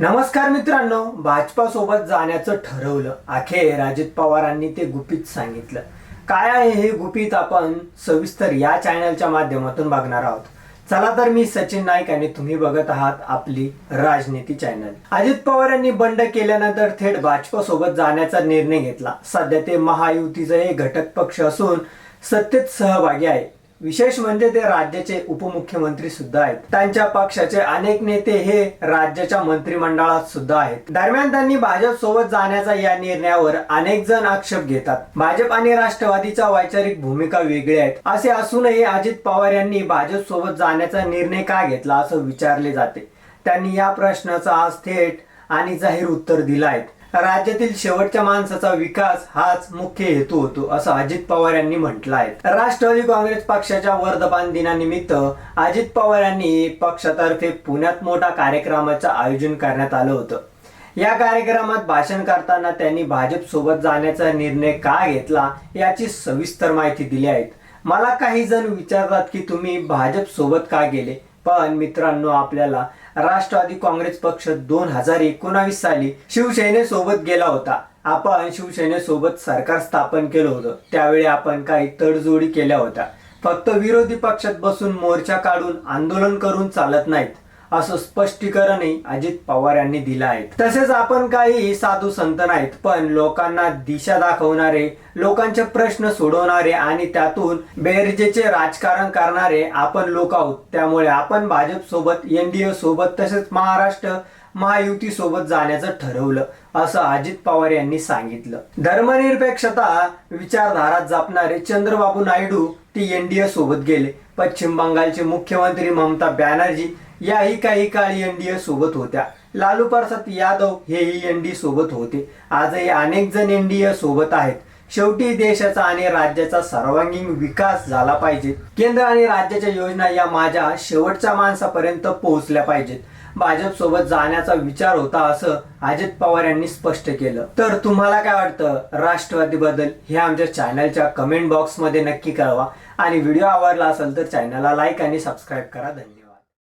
नमस्कार मित्रांनो भाजपा सोबत जाण्याचं ठरवलं. अखेर अजित पवारांनी ते गुपित सांगितलं. काय आहे हे गुपित आपण सविस्तर या चॅनलच्या माध्यमातून बघणार आहोत. चला तर मी सचिन नाईक आणि तुम्ही बघत आहात आपली राजनीती चॅनल अजित पवार यांनी बंड केल्यानंतर थेट भाजपा सोबत जाण्याचा निर्णय घेतला. सध्या ते महायुतीचे एक घटक पक्ष असून सत्तेत सहभागी आहे. विशेष म्हणजे ते राज्याचे उपमुख्यमंत्री सुद्धा आहेत. त्यांच्या पक्षाचे अनेक नेते हे राज्याच्या मंत्रिमंडळात सुद्धा आहेत. दरम्यान त्यांनी भाजप सोबत जाण्याचा या निर्णयावर अनेक जण आक्षेप घेतात. भाजप आणि राष्ट्रवादीच्या वैचारिक भूमिका वेगळ्या आहेत. असे असूनही अजित पवार यांनी भाजप सोबत जाण्याचा निर्णय का घेतला असं विचारले जाते. त्यांनी या प्रश्नाचा आज थेट आणि जाहीर उत्तर दिलं आहे. राज्यातील शेवटच्या माणसाचा विकास हाच मुख्य हेतू होतो असं अजित पवार यांनी म्हटलं आहे राष्ट्रवादी काँग्रेस पक्षाच्या वर्धमान दिनानिमित्त अजित पवार यांनी पक्षातर्फे पुण्यात मोठा कार्यक्रमाचं आयोजन करण्यात आलं होतं. या कार्यक्रमात भाषण करताना त्यांनी भाजप सोबत जाण्याचा निर्णय का घेतला याची सविस्तर माहिती दिली आहे. मला काही जण विचारतात की तुम्ही भाजप सोबत का गेले? पण मित्रांनो आपल्याला राष्ट्रवादी काँग्रेस पक्ष दोन हजार एकोणावीस साली शिवसेनेसोबत गेला होता. आपण शिवसेनेसोबत सरकार स्थापन केलं होतं. त्यावेळी आपण काही तडजोडी केल्या होत्या. फक्त विरोधी पक्षात बसून मोर्चा काढून आंदोलन करून चालत नाहीत. असं स्पष्टीकरणही अजित पवार यांनी दिलं आहे. तसेच आपण काही साधू संत नाहीत पण लोकांना दिशा दाखवणारे लोकांचे प्रश्न सोडवणारे आणि त्यातून बेरजेचे राजकारण करणारे आपण लोक आहोत. त्यामुळे आपण भाजप सोबत एनडीए सोबत तसेच महाराष्ट्र महायुती सोबत जाण्याचं ठरवलं असं अजित पवार यांनी सांगितलं. धर्मनिरपेक्षता विचारधारा जपणारे चंद्रबाबू नायडू ती एनडीए सोबत गेले. पश्चिम बंगालचे मुख्यमंत्री ममता बॅनर्जी याही काही काळी एनडीए सोबत होत्या. लालू प्रसाद यादव हेही एनडीए सोबत होते. आजही अनेक जण एनडीए सोबत आहेत. शेवटी देशाचा आणि राज्याचा सर्वांगीण विकास झाला पाहिजे. केंद्र आणि राज्याच्या योजना या माझ्या शेवटच्या माणसापर्यंत पोहोचल्या पाहिजेत. भाजप सोबत जाण्याचा विचार होता असं अजित पवार यांनी स्पष्ट केलं. तर तुम्हाला काय वाटतं? राष्ट्रवादी बद्दल हे आमच्या चॅनलच्या कमेंट बॉक्समध्ये नक्की कळवा. आणि व्हिडिओ आवडला असेल तर चॅनलला लाईक आणि सबस्क्राईब करा. धन्यवाद.